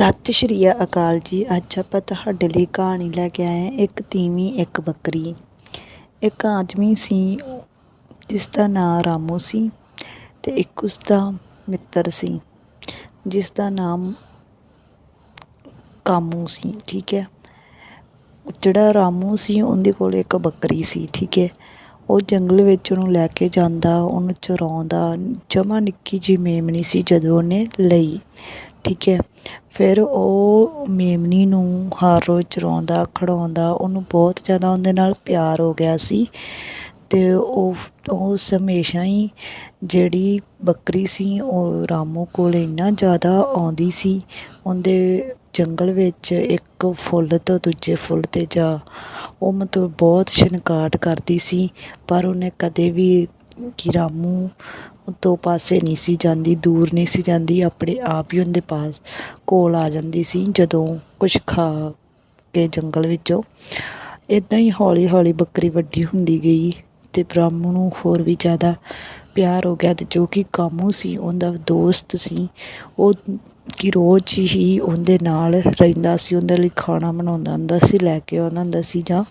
ਸਤਿ ਸ਼੍ਰੀ ਅਕਾਲ ਜੀ। ਅੱਜ ਆਪਾਂ ਤੁਹਾਡੇ ਲਈ ਕਹਾਣੀ ਲੈ ਕੇ ਆਏ ਹਾਂ, ਇੱਕ ਤੀਵੀਂ, ਇੱਕ ਬੱਕਰੀ। ਇੱਕ ਆਦਮੀ ਸੀ ਜਿਸ ਦਾ ਨਾਂ ਰਾਮੂ ਸੀ ਤੇ ਇੱਕ ਉਸ ਦਾ ਮਿੱਤਰ ਸੀ ਜਿਸ ਦਾ ਨਾਮ ਕਾਮੂ ਸੀ, ਠੀਕ ਹੈ? ਜਿਹੜਾ ਰਾਮੂ ਸੀ, ਉਹਦੇ ਕੋਲ ਇੱਕ ਬੱਕਰੀ ਸੀ, ਠੀਕ ਹੈ? ਉਹ ਜੰਗਲ ਵਿੱਚ ਉਹਨੂੰ ਲੈ ਕੇ ਜਾਂਦਾ, ਉਹਨੂੰ ਚਰਾਉਂਦਾ, ਜਮਾ ਨਿੱਕੀ ਜਿਹੀ ਮੇਮਣੀ ਸੀ ਜਦੋਂ ਉਹਨੇ ਲਈ, ਠੀਕ ਹੈ? ਫਿਰ ਉਹ ਮੇਮਣੀ ਨੂੰ ਹਰ ਰੋਜ਼ ਚਰਾਉਂਦਾ, ਖਿਡਾਉਂਦਾ, ਉਹਨੂੰ ਬਹੁਤ ਜ਼ਿਆਦਾ ਉਹਦੇ ਨਾਲ ਪਿਆਰ ਹੋ ਗਿਆ ਸੀ ਅਤੇ ਉਹ ਉਸ ਹਮੇਸ਼ਾ ਹੀ ਜਿਹੜੀ ਬੱਕਰੀ ਸੀ, ਉਹ ਰਾਮੂ ਕੋਲ ਇੰਨਾ ਜ਼ਿਆਦਾ ਆਉਂਦੀ ਸੀ, ਉਹਦੇ ਜੰਗਲ ਵਿੱਚ ਇੱਕ ਫੁੱਲ ਤੋਂ ਦੂਜੇ ਫੁੱਲ 'ਤੇ ਜਾ, ਉਹ ਮਤਲਬ ਬਹੁਤ ਸ਼ਿਨਕਾਟ ਕਰਦੀ ਸੀ, ਪਰ ਉਹਨੇ ਕਦੇ ਵੀ ਕਿ ਰਾਮੂ ਤੋਂ ਪਾਸੇ ਨਹੀਂ ਸੀ ਜਾਂਦੀ, ਦੂਰ ਨਹੀਂ ਸੀ ਜਾਂਦੀ, ਆਪਣੇ ਆਪ ਹੀ ਉਹਦੇ ਪਾਸ ਕੋਲ ਆ ਜਾਂਦੀ ਸੀ ਜਦੋਂ ਕੁਛ ਖਾ ਕੇ ਜੰਗਲ ਵਿੱਚੋਂ। ਇੱਦਾਂ ਹੀ ਹੌਲੀ ਹੌਲੀ ਬੱਕਰੀ ਵੱਡੀ ਹੁੰਦੀ ਗਈ ਅਤੇ ਰਾਮੂ ਨੂੰ ਹੋਰ ਵੀ ਜ਼ਿਆਦਾ ਪਿਆਰ ਹੋ ਗਿਆ ਅਤੇ ਜੋ ਕਿ ਕਾਮੂ ਸੀ, ਉਹਦਾ ਦੋਸਤ ਸੀ, ਉਹ ਕਿ ਰੋਜ਼ ਹੀ ਉਹਦੇ ਨਾਲ ਰਹਿੰਦਾ ਸੀ, ਉਹਦੇ ਲਈ ਖਾਣਾ ਬਣਾਉਂਦਾ ਹੁੰਦਾ ਸੀ, ਲੈ ਕੇ ਆਉਂਦਾ ਹੁੰਦਾ ਸੀ ਜਾਂ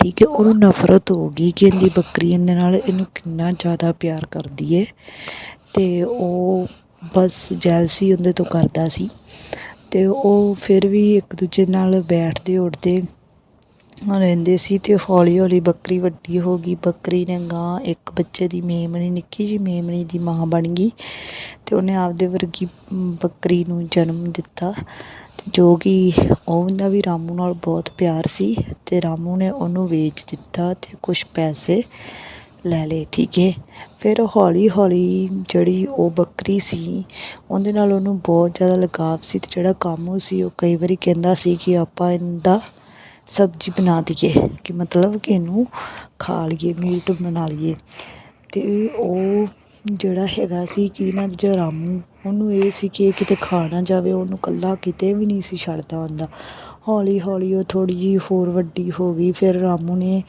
ਠੀਕ ਹੈ, ਉਹਨੂੰ ਨਫ਼ਰਤ ਹੋ ਗਈ ਕਿ ਇਹਦੀ ਬੱਕਰੀ ਇਹਦੇ ਨਾਲ ਇਹਨੂੰ ਕਿੰਨਾ ਜ਼ਿਆਦਾ ਪਿਆਰ ਕਰਦੀ ਹੈ ਅਤੇ ਉਹ ਬਸ ਜੈਲਸੀ ਉਹਦੇ ਤੋਂ ਕਰਦਾ ਸੀ ਅਤੇ ਉਹ ਫਿਰ ਵੀ ਇੱਕ ਦੂਜੇ ਨਾਲ ਬੈਠਦੇ ਉੱਠਦੇ ਰਹਿੰਦੇ ਸੀ ਅਤੇ ਹੌਲੀ ਹੌਲੀ ਬੱਕਰੀ ਵੱਡੀ ਹੋ ਗਈ। ਬੱਕਰੀ ਨੇ ਗਾਂ ਇੱਕ ਬੱਚੇ ਦੀ ਮੇਮਣੀ ਨਿੱਕੀ ਜਿਹੀ ਮੇਮਣੀ ਦੀ ਮਾਂ ਬਣ ਗਈ ਅਤੇ ਉਹਨੇ ਆਪਦੇ ਵਰਗੀ ਬੱਕਰੀ ਨੂੰ ਜਨਮ ਦਿੱਤਾ ਅਤੇ ਜੋ ਕਿ ਉਹਦਾ ਵੀ ਰਾਮੂ ਨਾਲ ਬਹੁਤ ਪਿਆਰ ਸੀ ਅਤੇ ਰਾਮੂ ਨੇ ਉਹਨੂੰ ਵੇਚ ਦਿੱਤਾ ਅਤੇ ਕੁਛ ਪੈਸੇ ਲੈ ਲਏ, ਠੀਕ ਹੈ ਫਿਰ ਹੌਲੀ ਹੌਲੀ ਜਿਹੜੀ ਉਹ ਬੱਕਰੀ ਸੀ, ਉਹਦੇ ਨਾਲ ਉਹਨੂੰ ਬਹੁਤ ਜ਼ਿਆਦਾ ਲਗਾਵ ਸੀ ਅਤੇ ਜਿਹੜਾ ਕਾਮੂ ਸੀ ਉਹ ਕਈ ਵਾਰੀ ਕਹਿੰਦਾ ਸੀ ਕਿ ਆਪਾਂ ਇਹਦਾ ਸਬਜ਼ੀ ਬਣਾ ਦਈਏ, ਕਿ ਮਤਲਬ ਕਿ ਇਹਨੂੰ ਖਾ ਲਈਏ, ਮੀਟ ਬਣਾ ਲਈਏ। ਅਤੇ ਉਹ ਜਿਹੜਾ ਹੈਗਾ ਸੀ ਕਿ ਨਾ ਜਿਹੜਾ ਰਾਮੂ ਉਹਨੂੰ ਇਹ ਸੀ ਕਿ ਇਹ ਕਿਤੇ ਖਾ ਨਾ ਜਾਵੇ, ਉਹਨੂੰ ਇਕੱਲਾ ਕਿਤੇ ਵੀ ਨਹੀਂ ਸੀ ਛੱਡਦਾ ਹੁੰਦਾ। ਹੌਲੀ ਹੌਲੀ ਉਹ ਥੋੜ੍ਹੀ ਜਿਹੀ ਹੋਰ ਵੱਡੀ ਹੋ ਗਈ, ਫਿਰ ਰਾਮੂ ਨੇ,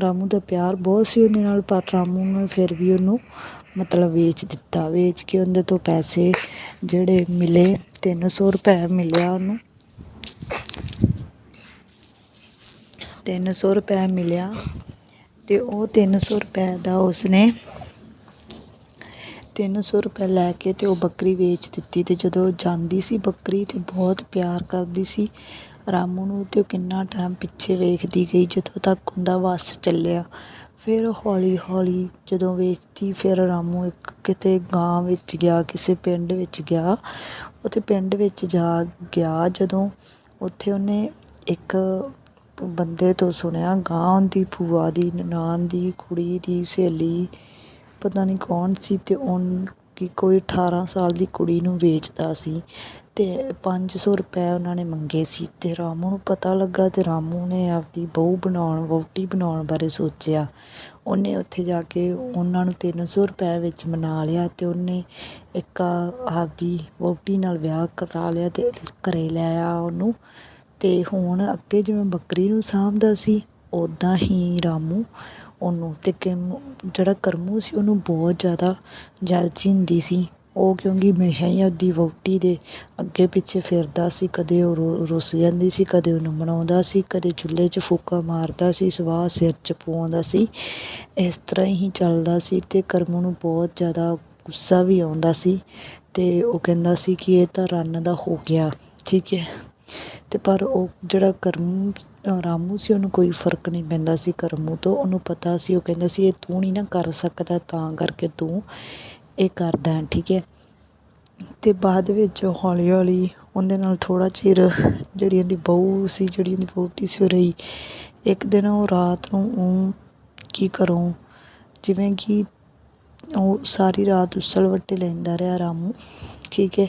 ਰਾਮੂ ਦਾ ਪਿਆਰ ਬਹੁਤ ਸੀ ਉਹਦੇ ਨਾਲ, ਪਰ ਰਾਮੂ ਨੇ ਫਿਰ ਵੀ ਉਹਨੂੰ ਮਤਲਬ ਵੇਚ ਦਿੱਤਾ। ਵੇਚ ਕੇ ਉਹਦੇ ਤੋਂ ਪੈਸੇ ਜਿਹੜੇ ਮਿਲੇ, ਤਿੰਨ ਸੌ ਰੁਪਏ ਮਿਲਿਆ ਉਹਨੂੰ। ਤਿੰਨ ਸੌ ਰੁਪਏ ਮਿਲਿਆ ਅਤੇ ਉਹ ਤਿੰਨ ਸੌ ਰੁਪਏ ਦਾ ਉਸਨੇ ਤਿੰਨ ਸੌ ਰੁਪਏ ਲੈ ਕੇ ਅਤੇ ਉਹ ਬੱਕਰੀ ਵੇਚ ਦਿੱਤੀ ਅਤੇ ਜਦੋਂ ਜਾਂਦੀ ਸੀ ਬੱਕਰੀ ਅਤੇ ਬਹੁਤ ਪਿਆਰ ਕਰਦੀ ਸੀ, ਰਾਮੂ ਨੂੰ ਅਤੇ ਉਹ ਕਿੰਨਾ ਟਾਈਮ ਪਿੱਛੇ ਵੇਖਦੀ ਗਈ ਜਦੋਂ ਤੱਕ ਉਹਦਾ ਵੱਸ ਚੱਲਿਆ। ਫਿਰ ਹੌਲੀ ਹੌਲੀ ਜਦੋਂ ਵੇਚਤੀ, ਫਿਰ ਰਾਮੂ ਇੱਕ ਕਿਤੇ ਗਾਂ ਵਿੱਚ ਗਿਆ, ਕਿਸੇ ਪਿੰਡ ਵਿੱਚ ਗਿਆ। ਉੱਥੇ ਪਿੰਡ ਵਿੱਚ ਜਾ ਗਿਆ, ਜਦੋਂ ਉੱਥੇ ਉਹਨੇ ਇੱਕ ਬੰਦੇ ਤੋਂ ਸੁਣਿਆ, ਗਾਂ ਦੀ ਭੂਆ ਦੀ, ਨਨਾਣ ਦੀ, ਕੁੜੀ ਦੀ, ਸਹੇਲੀ, ਪਤਾ ਨਹੀਂ ਕੌਣ ਸੀ ਅਤੇ ਉਹਨ ਕਿ ਕੋਈ ਅਠਾਰਾਂ ਸਾਲ ਦੀ ਕੁੜੀ ਨੂੰ ਵੇਚਦਾ ਸੀ ਅਤੇ ਪੰਜ ਸੌ ਰੁਪਏ ਉਹਨਾਂ ਨੇ ਮੰਗੇ ਸੀ ਅਤੇ ਰਾਮੂ ਨੂੰ ਪਤਾ ਲੱਗਾ ਅਤੇ ਰਾਮੂ ਨੇ ਆਪਦੀ ਬਹੂ ਬਣਾਉਣ, ਵਹੁਟੀ ਬਣਾਉਣ ਬਾਰੇ ਸੋਚਿਆ। ਉਹਨੇ ਉੱਥੇ ਜਾ ਕੇ ਉਹਨਾਂ ਨੂੰ ਤਿੰਨ ਸੌ ਰੁਪਏ ਵਿੱਚ ਮਨਾ ਲਿਆ ਅਤੇ ਉਹਨੇ ਇੱਕ ਆਪਦੀ ਵਹੁਟੀ ਨਾਲ ਵਿਆਹ ਕਰਾ ਲਿਆ ਅਤੇ ਘਰੇ ਲੈ ਆਇਆ ਉਹਨੂੰ। ਅਤੇ ਹੁਣ ਅੱਗੇ ਜਿਵੇਂ ਬੱਕਰੀ ਨੂੰ ਸਾਂਭਦਾ ਸੀ ਉੱਦਾਂ ਹੀ ਰਾਮੂ ਉਹਨੂੰ ਅਤੇ ਕਿਮੂ, ਜਿਹੜਾ ਕਰਮੂ ਸੀ ਉਹਨੂੰ ਬਹੁਤ ਜ਼ਿਆਦਾ ਜੈਲਸੀ ਹੁੰਦੀ ਸੀ। ਉਹ ਕਿਉਂਕਿ ਹਮੇਸ਼ਾ ਹੀ ਆਪਦੀ ਵਹੁਟੀ ਦੇ ਅੱਗੇ ਪਿੱਛੇ ਫਿਰਦਾ ਸੀ, ਕਦੇ ਉਹ ਰੁ, ਰੁੱਸ ਜਾਂਦੀ ਸੀ, ਕਦੇ ਉਹਨੂੰ ਮਨਾਉਂਦਾ ਸੀ, ਕਦੇ ਚੁੱਲ੍ਹੇ 'ਚ ਫੂਕਾ ਮਾਰਦਾ ਸੀ, ਸਵਾਹ ਸਿਰ 'ਚ ਪਵਾਉਂਦਾ ਸੀ। ਇਸ ਤਰ੍ਹਾਂ ਹੀ ਚੱਲਦਾ ਸੀ ਅਤੇ ਕਰਮੂ ਨੂੰ ਬਹੁਤ ਜ਼ਿਆਦਾ ਗੁੱਸਾ ਵੀ ਆਉਂਦਾ ਸੀ ਅਤੇ ਉਹ ਕਹਿੰਦਾ ਸੀ ਕਿ ਇਹ ਤਾਂ ਰੰਨ ਦਾ ਹੋ ਗਿਆ। ਠੀਕ ਹੈ। ਅਤੇ ਪਰ ਉਹ ਜਿਹੜਾ ਕਰਮੂ ਰਾਮੂ ਸੀ, ਉਹਨੂੰ ਕੋਈ ਫ਼ਰਕ ਨਹੀਂ ਪੈਂਦਾ ਸੀ ਕਰਮੂ ਤੋਂ। ਉਹਨੂੰ ਪਤਾ ਸੀ, ਉਹ ਕਹਿੰਦਾ ਸੀ, ਇਹ ਤੂੰ ਨਹੀਂ ਨਾ ਕਰ ਸਕਦਾ, ਤਾਂ ਕਰਕੇ ਤੂੰ ਇਹ ਕਰਦਾ ਠੀਕ ਹੈ। ਅਤੇ ਬਾਅਦ ਵਿੱਚ ਹੌਲੀ ਹੌਲੀ ਉਹਦੇ ਨਾਲ ਥੋੜ੍ਹਾ ਚਿਰ ਜਿਹੜੀ ਉਹਦੀ ਬਹੂ ਸੀ, ਜਿਹੜੀ ਉਹਦੀ ਵਹੁਟੀ ਸੀ, ਉਹ ਰਹੀ। ਇੱਕ ਦਿਨ ਉਹ ਰਾਤ ਨੂੰ ਉਹ ਕੀ ਘਰੋਂ ਜਿਵੇਂ ਕਿ ਉਹ ਸਾਰੀ ਰਾਤ ਉਸਲ ਵੱਟੇ ਲੈਂਦਾ ਰਿਹਾ ਰਾਮੂ। ਠੀਕ ਹੈ।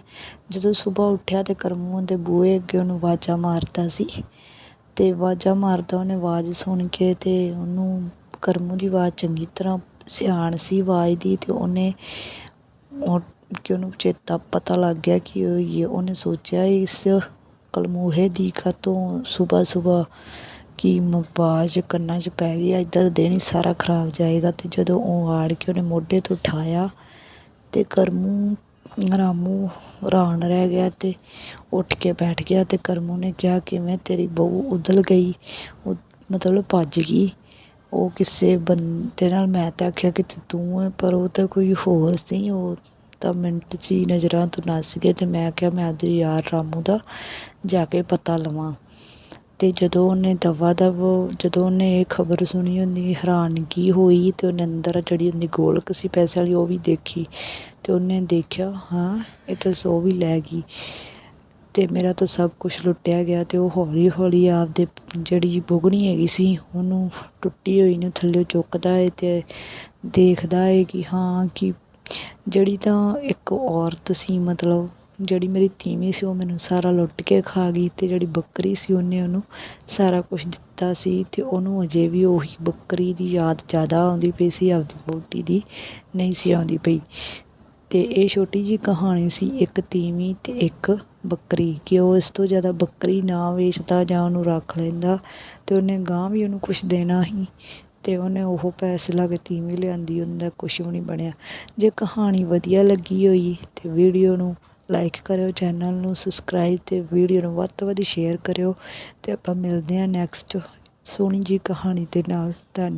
ਜਦੋਂ ਸੁਬਾਹ ਉੱਠਿਆ ਤਾਂ ਕਰਮੂ ਦੇ ਬੂਹੇ ਅੱਗੇ ਉਹਨੂੰ ਆਵਾਜ਼ਾਂ ਮਾਰਦਾ ਸੀ ਅਤੇ ਆਵਾਜ਼ਾਂ ਮਾਰਦਾ ਉਹਨੇ ਆਵਾਜ਼ ਸੁਣ ਕੇ ਅਤੇ ਉਹਨੂੰ ਕਰਮੂ ਦੀ ਆਵਾਜ਼ ਚੰਗੀ ਤਰ੍ਹਾਂ ਸਿਆਣ ਸੀ ਆਵਾਜ਼ ਦੀ ਅਤੇ ਉਹਨੇ ਉਹ ਕਿ ਉਹਨੂੰ ਚੇਤਾ ਪਤਾ ਲੱਗ ਗਿਆ ਕਿ ਇਹ ਉਹਨੇ ਸੋਚਿਆ ਇਸ ਕਲਮੂਹੇ ਦੀ ਤੋਂ ਸਵੇਰ ਸਵੇਰ ਕਿ ਆਵਾਜ਼ ਕੰਨਾਂ 'ਚ ਪੈ ਗਈ ਆ ਇੱਦਾਂ ਤਾਂ ਦਿਨ ਹੀ ਸਾਰਾ ਖਰਾਬ ਜਾਏਗਾ ਅਤੇ ਜਦੋਂ ਉਹ ਆੜ ਕੇ ਉਹਨੇ ਮੋਢੇ ਤੋਂ ਉਠਾਇਆ ਅਤੇ ਕਰਮੂ ਰਾਮੂ ਹੈਰਾਨ ਰਹਿ ਗਿਆ ਅਤੇ ਉੱਠ ਕੇ ਬੈਠ ਗਿਆ ਅਤੇ ਕਰਮੂ ਨੇ ਕਿਹਾ ਕਿਵੇਂ ਤੇਰੀ ਬਹੂ ਉਧਲ ਗਈ। ਉਹ ਮਤਲਬ ਭੱਜ ਗਈ। ਉਹ ਕਿਸੇ ਬੰਦੇ ਨਾਲ ਮੈਂ ਤਾਂ ਆਖਿਆ ਕਿ ਤੂੰ ਹੈ, ਪਰ ਉਹ ਤਾਂ ਕੋਈ ਹੋਰ ਸੀ। ਉਹ ਤਾਂ ਮਿੰਟ 'ਚ ਹੀ ਨਜ਼ਰਾਂ ਤੋਂ ਨੱਸ ਗਏ ਅਤੇ ਮੈਂ ਕਿਹਾ ਮੈਂ ਆਪਦੇ ਯਾਰ ਰਾਮੂ ਦਾ ਜਾ ਕੇ ਪਤਾ ਲਵਾਂ। ਅਤੇ ਜਦੋਂ ਉਹਨੇ ਦਵਾ ਦਵ, ਜਦੋਂ ਉਹਨੇ ਇਹ ਖਬਰ ਸੁਣੀ, ਉਹਦੀ ਹੈਰਾਨਗੀ ਹੋਈ ਅਤੇ ਉਹਨੇ ਅੰਦਰ ਜਿਹੜੀ ਉਹਦੀ ਗੋਲਕ ਸੀ, ਪੈਸੇ ਵਾਲੀ ਉਹ ਵੀ ਦੇਖੀ ਅਤੇ ਉਹਨੇ ਦੇਖਿਆ, ਹਾਂ, ਇਹ ਤਾਂ ਸੋ ਵੀ ਲੈ ਗਈ ਅਤੇ ਮੇਰਾ ਤਾਂ ਸਭ ਕੁਛ ਲੁੱਟਿਆ ਗਿਆ ਅਤੇ ਉਹ ਹੌਲੀ ਹੌਲੀ ਆਪਦੇ ਜਿਹੜੀ ਬੁਗਣੀ ਹੈਗੀ ਸੀ, ਉਹਨੂੰ ਟੁੱਟੀ ਹੋਈ ਨੂੰ ਥੱਲੇ ਚੁੱਕਦਾ ਹੈ ਅਤੇ ਦੇਖਦਾ ਹੈ ਕਿ ਹਾਂ, ਕਿ ਜਿਹੜੀ ਤਾਂ ਇੱਕ ਔਰਤ ਸੀ, ਮਤਲਬ ਜਿਹੜੀ ਮੇਰੀ ਤੀਵੀਂ ਸੀ ਉਹ ਮੈਨੂੰ ਸਾਰਾ ਲੁੱਟ ਕੇ ਖਾ ਗਈ ਅਤੇ ਜਿਹੜੀ ਬੱਕਰੀ ਸੀ ਉਹਨੇ ਉਹਨੂੰ ਸਾਰਾ ਕੁਛ ਦਿੱਤਾ ਸੀ ਅਤੇ ਉਹਨੂੰ ਅਜੇ ਵੀ ਉਹੀ ਬੱਕਰੀ ਦੀ ਯਾਦ ਜ਼ਿਆਦਾ ਆਉਂਦੀ ਪਈ ਸੀ, ਆਪਦੀ ਵਹੁਟੀ ਦੀ ਨਹੀਂ ਸੀ ਆਉਂਦੀ ਪਈ। ਅਤੇ ਇਹ ਛੋਟੀ ਜਿਹੀ ਕਹਾਣੀ ਸੀ, ਇੱਕ ਤੀਵੀਂ ਅਤੇ ਇੱਕ ਬੱਕਰੀ, ਕਿ ਉਹ ਇਸ ਤੋਂ ਜ਼ਿਆਦਾ ਬੱਕਰੀ ਨਾ ਵੇਚਦਾ ਜਾਂ ਉਹਨੂੰ ਰੱਖ ਲੈਂਦਾ ਅਤੇ ਉਹਨੇ ਗਾਂ ਵੀ ਉਹਨੂੰ ਕੁਛ ਦੇਣਾ ਸੀ ਅਤੇ ਉਹਨੇ ਉਹ ਪੈਸੇ ਲਾ ਕੇ ਤੀਵੀਂ ਲਿਆਂਦੀ, ਉਹਦਾ ਕੁਛ ਵੀ ਨਹੀਂ ਬਣਿਆ। ਜੇ ਕਹਾਣੀ ਵਧੀਆ ਲੱਗੀ ਹੋਈ ਤਾਂ ਵੀਡੀਓ ਨੂੰ ਲਾਈਕ ਕਰਿਓ ਚੈਨਲ ਨੂੰ ਸਬਸਕ੍ਰਾਈਬ ਅਤੇ ਵੀਡੀਓ ਨੂੰ ਵੱਧ ਤੋਂ ਵੱਧ ਸ਼ੇਅਰ ਕਰਿਓ ਅਤੇ ਆਪਾਂ ਮਿਲਦੇ ਹਾਂ ਨੈਕਸਟ ਸੋਹਣੀ ਜਿਹੀ ਕਹਾਣੀ ਦੇ ਨਾਲ। ਧੰਨਵਾਦ।